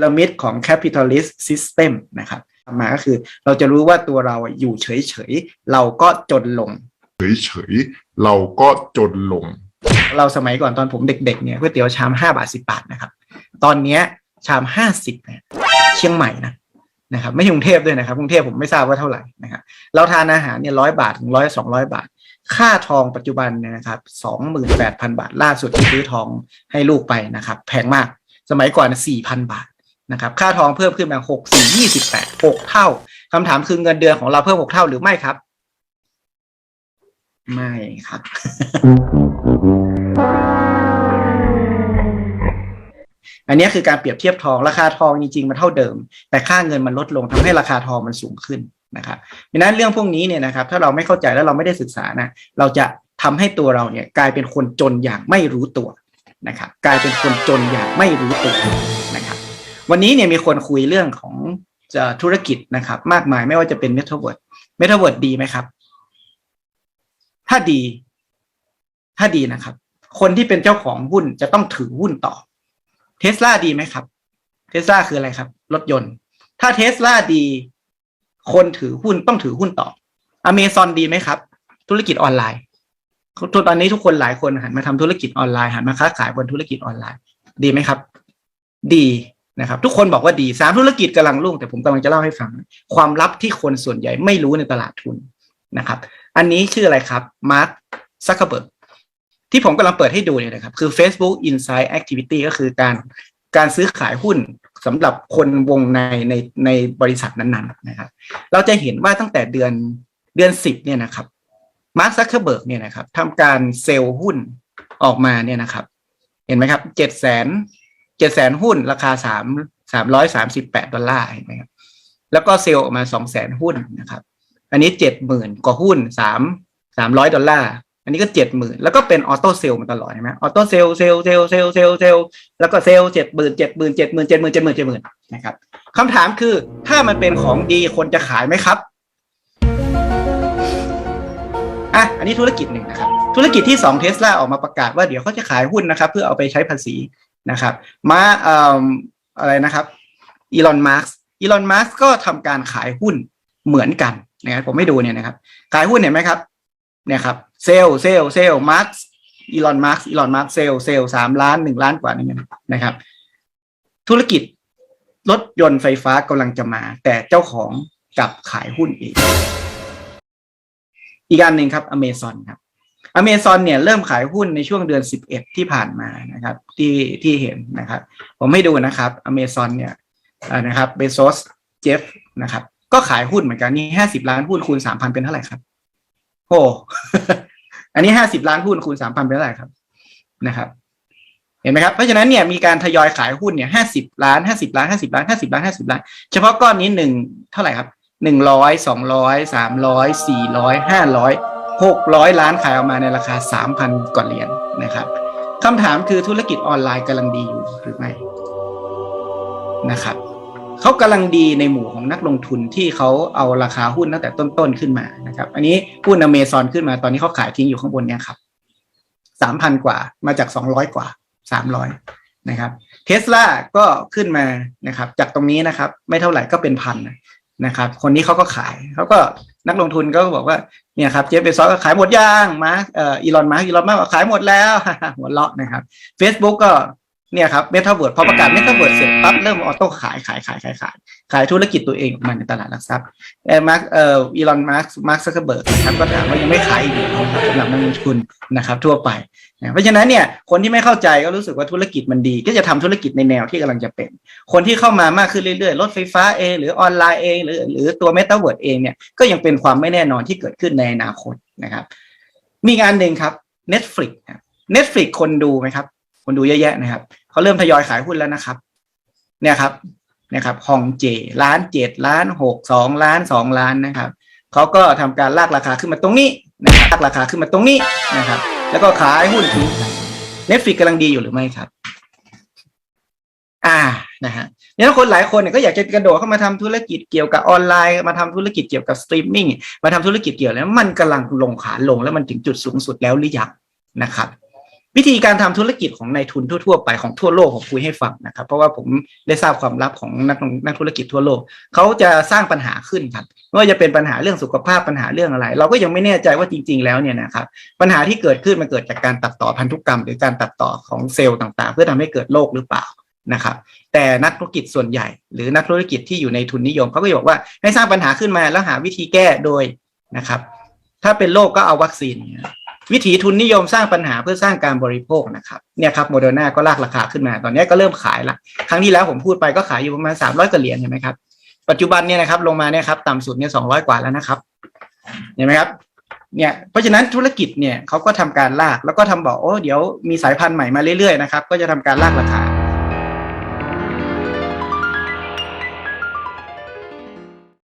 พีระมิดของ capitalist system นะครับมาก็คือเราจะรู้ว่าตัวเราอยู่เฉยๆ เราก็จนลง เฉยๆ เราก็จนลง เราสมัยก่อนตอนผมเด็กๆเนี่ยก๋วยเตี๋ยวชามห้าบาทสิบาทนะครับ ตอนเนี้ยชามห้าสิบเนี่ยเชียงใหม่นะนะครับไม่ใช่กรุงเทพด้วยนะครับกรุงเทพผมไม่ทราบว่าเท่าไหร่นะครับเราทานอาหารเนี่ยร้อยบาทถึงร้อยสองร้อยบาท ค่าทองปัจจุบันเนี่ยนะครับสองหมื่นแปดพันบาทล่าสุดที่ซื้อทองให้ลูกไปนะครับ แพงมากสมัยก่อนสี่พันบาท นะครับค่าทองเพิ่มขึ้นมาหกสี่ยี่สิบแปดหกเท่าคำถามคือเงินเดือนของเราเพิ่มหกเท่าหรือไม่ครับ ไม่ครับ อันนี้คือการเปรียบเทียบทองราคาทองจริงๆมันเท่าเดิม แต่ค่าเงินมันลดลงทำให้ราคาทองมันสูงขึ้นนะครับดังนั้นเรื่องพวกนี้เนี่ยนะครับ ถ้าเราไม่เข้าใจแล้วเราไม่ได้ศึกษานะเราจะทำให้ตัวเราเนี่ยกลายเป็นคนจนอย่างไม่รู้ตัวนะครับ กลายเป็นคนจนอย่างไม่รู้ตัวนะครับ วันนี้เนี่ยมีคนคุยเรื่องของธุรกิจนะครับ มากมายไม่ว่าจะเป็นเมทาเวิร์ดเมทาเวิร์ดดีไหมครับ ถ้าดี ถ้าดีนะครับ คนที่เป็นเจ้าของหุ้นจะต้องถือหุ้นต่อเทสลาดีไหมครับเทสลาคืออะไรครับ รถยนต์ ถ้าเทสลาดี คนถือหุ้นต้องถือหุ้นต่ออเมซอนดีไหมครับ ธุรกิจออนไลน์ตอนนี้ทุกคนหลายคนหันมาทำธุรกิจออนไลน์หันมาค้าขายบนธุรกิจออนไลน์ ดีไหมครับ ดี นะครับ ทุกคนบอกว่าดีสามธุรกิจกำลังรุ่งแต่ผมกำลังจะเล่าให้ฟัง ความลับที่คนส่วนใหญ่ไม่รู้ในตลาดทุนนะครับ อันนี้ชื่ออะไรครับมาร์คซักเคเบิร์กที่ผมกำลังเปิดให้ดูเนี่ยนะครับ คือ Facebook Insight Activity ก็คือการการซื้อขายหุ้นสำหรับคนวงในในในบริษัทนั้นๆนะครับ เราจะเห็นว่าตั้งแต่เดือนเดือนสิบเนี่ยนะครับมาร์คซักเคเบิร์กเนี่ยนะครับทำการเซลล์หุ้นออกมาเนี่ยนะครับ เห็นไหมครับเจ็ดแสน เจ็ดแสนหุ้นราคาสามสามร้อยสามสิบแปดดอลลาร์เห็นไหมครับแล้วก็เซลล์ออกมาสองแสนหุ้นนะครับ อันนี้เจ็ดหมื่นกว่าหุ้นสามสามร้อยดอลลาร์อันนี้ก็เจ็ดหมื่นแล้วก็เป็นออโต้เซลล์มาตลอดใช่ไหมออโต้เซลล์เซลล์เซลล์เซลล์เซลล์เซลล์แล้วก็เซลล์เจ็ดหมื่นเจ็ดหมื่นเจ็ดหมื่นเจ็ดหมื่นเจ็ดหมื่นเจ็ดหมื่นนะครับคำถามคือถ้ามันเป็นของดีคนจะขายไหมครับอะอันนี้ธุรกิจหนึ่งนะครับ ธุรกิจที่สองเทสลาออกมาประกาศว่าเดี๋ยวเขาจะขายหุ้นนะครับ เพื่อเอาไปใช้ภาษี นะครับมาเอ่ออะไรนะครับอีลอนมาร์กอีลอนมาร์กก็ทำการขายหุ้นเหมือนกันนะครับผมไม่ดูเนี่ยนะครับ ขายหุ้นเห็นไหมครับเนี่ยครับเซลเซลเซลมาร์กอีลอนมาร์กอีลอนมาร์กเซลเซลสามล้านหนึ่งล้านกว่านี่นะครับ ธุรกิจรถยนต์ไฟฟ้ากำลังจะมา แต่เจ้าของกลับขายหุ้นเองอีกอันหนึ่งครับอเมซอนครับ อเมซอนเนี่ยเริ่มขายหุ้นในช่วงเดือนสิบเอ็ดที่ผ่านมานะครับ ที่ที่เห็นนะครับ ผมให้ดูนะครับอเมซอนเนี่ยนะครับเบโซสเจฟนะครับ ก็ขายหุ้นเหมือนกันนี่ห้าสิบล้านหุ้นคูณสามพันเป็นเท่าไหร่ครับโอ้อันนี้ห้าสิบล้านหุ้นคูณสามพันเป็นเท่าไหร่ครับนะครับ เห็นไหมครับเพราะฉะนั้นเนี่ยมีการทยอยขายหุ้นเนี่ยห้าสิบล้านห้าสิบล้านห้าสิบล้านห้าสิบล้านห้าสิบล้าน เฉพาะก้อนนี้หนึ่งเท่าไหร่ครับหนึ่งร้อยสองร้อยสามร้อยสี่ร้อยห้าร้อย หกร้อยล้านขายออกมาในราคาสามพันกว่าเหรียญนะครับคำถามคือธุรกิจออนไลน์กำลังดีอยู่หรือไม่นะครับเขากำลังดีในหมู่ของนักลงทุนที่เขาเอาราคาหุ้นตั้งแต่ต้นๆขึ้นมานะครับ อันนี้หุ้นอเมซอนขึ้นมาตอนนี้เขาขายทิ้งอยู่ข้างบนเนี่ยครับสามพันกว่ามาจากสองร้อยกว่าสามร้อยนะครับเทสลาก็ขึ้นมานะครับ จากตรงนี้นะครับ ไม่เท่าไหร่ก็เป็นพันนะครับ คนนี้เขาก็ขายเขาก็ นักลงทุนก็บอกว่าเนี่ยครับเจฟเบซอสก็ขายหมดย่างมาเอ่ออีลอนมาร์กอีลอนมาร์กขายหมดแล้วหัวเราะนะครับ Facebook ก็ เนี่ยครับเมตาเวิร์ดพอประกาศเมตาเวิร์ดเสร็จปั๊บเริ่มออโต้ขายขายขายขายขายขายธุรกิจตัวเองออกมาในตลาดหลักทรัพย์เออมาร์กเอ่ออีลอนมาร์กมาร์กซักเคเบิร์กนะครับก็ถามว่ายังไม่ขายอีกนะครับสำหรับนักลงทุนนะครับทั่วไปเพราะฉะนั้นเนี่ยคนที่ไม่เข้าใจก็รู้สึกว่าธุรกิจมันดี ก็จะทำธุรกิจในแนวที่กำลังจะเป็น คนที่เข้ามามากขึ้นเรื่อยๆ รถไฟฟ้าเองหรือออนไลน์เองหรือหรือตัวเมตาเวิร์ดเองเนี่ยก็ยังเป็นความไม่แน่นอนที่เกิดขึ้นในอนาคตนะครับมีงานหนึ่งครับ Netflix Netflix คนดูไหมครับ คนดูเยอะแยะนะครับเขาเริ่มทยอยขายหุ้นแล้วนะครับ เนี่ยครับเนี่ยครับฮองเจล้านเจ็ดล้านหกสองล้านสองล้านนะครับเขาก็ทำการลากราคาขึ้นมาตรงนี้นะครับลากราคาขึ้นมาตรงนี้นะครับ แล้วก็ขายหุ้นทิ้งเน็ตฟิกกำลังดีอยู่หรือไม่ครับ อ่านะฮะเนี่ยคนหลายคนเนี่ยก็อยากจะกระโดดเข้ามาทำธุรกิจเกี่ยวกับออนไลน์ มาทำธุรกิจเกี่ยวกับสตรีมมิ่งมาทำธุรกิจเกี่ยวแล้วมันกำลังลงขาลงแล้วมันถึงจุดสูงสุดแล้วหรือยังนะครับ วิธีการทำธุรกิจของนายทุนทั่วๆไปของทั่วโลกผมคุยให้ฟังนะครับ เพราะว่าผมได้ทราบความลับของนักนักธุรกิจทั่วโลกเขาจะสร้างปัญหาขึ้นครับไม่ว่าจะเป็นปัญหาเรื่องสุขภาพปัญหาเรื่องอะไร เราก็ยังไม่แน่ใจว่าจริง ๆ แล้วเนี่ยนะครับปัญหาที่เกิดขึ้นมันเกิดจากการตัดต่อพันธุกรรม หรือการตัดต่อของเซลล์ต่างๆ เพื่อทำให้เกิดโรคหรือเปล่านะครับแต่นักธุรกิจส่วนใหญ่ หรือนักธุรกิจที่อยู่ในทุนนิยมเขาก็จะบอกว่าให้สร้างปัญหาขึ้นมาแล้วหาวิธีแก้โดยนะครับถ้าเป็นโรคก็เอาวัคซีน วิถีทุนนิยมสร้างปัญหาเพื่อสร้างการบริโภคนะครับเนี่ยครับโมเดอร์นาก็ลากราคาขึ้นมา ตอนนี้ก็เริ่มขายละครั้งที่แล้วผมพูดไปก็ขายอยู่ประมาณสามร้อยกว่าเหรียญเห็นไหมครับปัจจุบันเนี่ยนะครับลงมาเนี่ยครับต่ำสุดเนี่ยสองร้อยกว่าแล้วนะครับเห็นไหมครับเนี่ยเพราะฉะนั้นธุรกิจเนี่ยเขาก็ทำการลากแล้วก็ทำบอกโอ้เดี๋ยวมีสายพันธุ์ใหม่มาเรื่อยๆนะครับก็จะทำการลากราคา